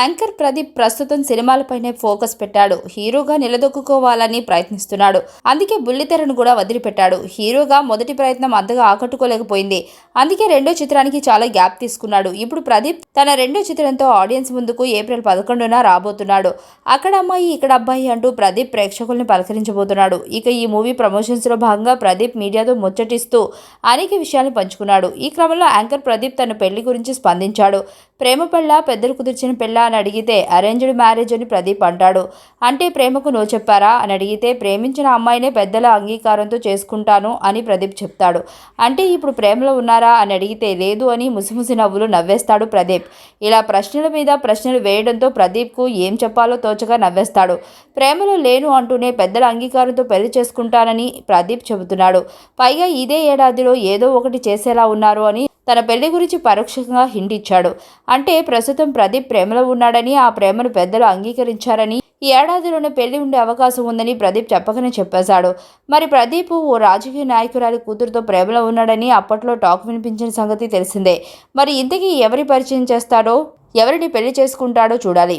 Anchor Pradeep ప్రస్తుతం సినిమాలపైనే focus పెట్టాడు. హీరోగా నిలదొక్కుకోవాలని ప్రయత్నిస్తున్నాడు. అందుకే బుల్లితెరను కూడా వదిలిపెట్టాడు. హీరోగా మొదటి ప్రయత్నం అంతగా ఆకట్టుకోలేకపోయింది. అందుకే రెండో చిత్రానికి చాలా గ్యాప్ తీసుకున్నాడు. ఇప్పుడు ప్రదీప్ తన రెండో చిత్రంతో ఆడియన్స్ ముందుకు ఏప్రిల్ పదకొండున రాబోతున్నాడు. అక్కడ అమ్మాయి ఇక్కడ అబ్బాయి అంటూ ప్రదీప్ ప్రేక్షకుల్ని పలకరించబోతున్నాడు. ఇక ఈ మూవీ ప్రమోషన్స్లో భాగంగా ప్రదీప్ మీడియాతో ముచ్చటిస్తూ అనేక విషయాలు పంచుకున్నాడు. ఈ క్రమంలో యాంకర్ ప్రదీప్ తన పెళ్ళి గురించి స్పందించాడు. ప్రేమ పెళ్ళ పెద్దలు కుదిర్చిన పెళ్ళ అని అడిగితే అరేంజ్డ్ మ్యారేజ్ అని ప్రదీప్ అంటాడు. అంటే ప్రేమకు నో చెప్పారా అని అడిగితే ప్రేమించిన అమ్మాయినే పెద్దల అంగీకారంతో చేసుకుంటాను అని ప్రదీప్ చెప్తాడు. అంటే ఇప్పుడు ప్రేమలో ఉన్నారా అని అడిగితే లేదు అని ముసిముసి నవ్వులు నవ్వేస్తాడు ప్రదీప్. ఇలా ప్రశ్నల మీద ప్రశ్నలు వేయడంతో ప్రదీప్కు ఏం చెప్పాలో తోచగా నవ్వేస్తాడు. ప్రేమలో లేను అంటూనే పెద్దల అంగీకారంతో పెళ్ళి చేసుకుంటానని ప్రదీప్ చెబుతున్నాడు. పైగా ఇదే ఏడాదిలో ఏదో ఒకటి చేసేలా ఉన్నారు అని తన పెళ్ళి గురించి పరోక్షంగా హింట్ ఇచ్చాడు అంటే ప్రస్తుతం ప్రదీప్ ప్రేమలో ఉన్నాడని ఆ ప్రేమను పెద్దలు అంగీకరించారని ఈ ఏడాదిలోనే పెళ్ళి ఉండే అవకాశం ఉందని ప్రదీప్ చెప్పకనే చెప్పేశాడు. మరి ప్రదీప్ ఓ రాజకీయ నాయకురాలి కూతురుతో ప్రేమలో ఉన్నాడని అప్పట్లో టాక్ వినిపించిన సంగతి తెలిసిందే. మరి ఇంతకీ ఎవరి పరిచయం చేస్తాడో ఎవరిని పెళ్ళి చేసుకుంటాడో చూడాలి.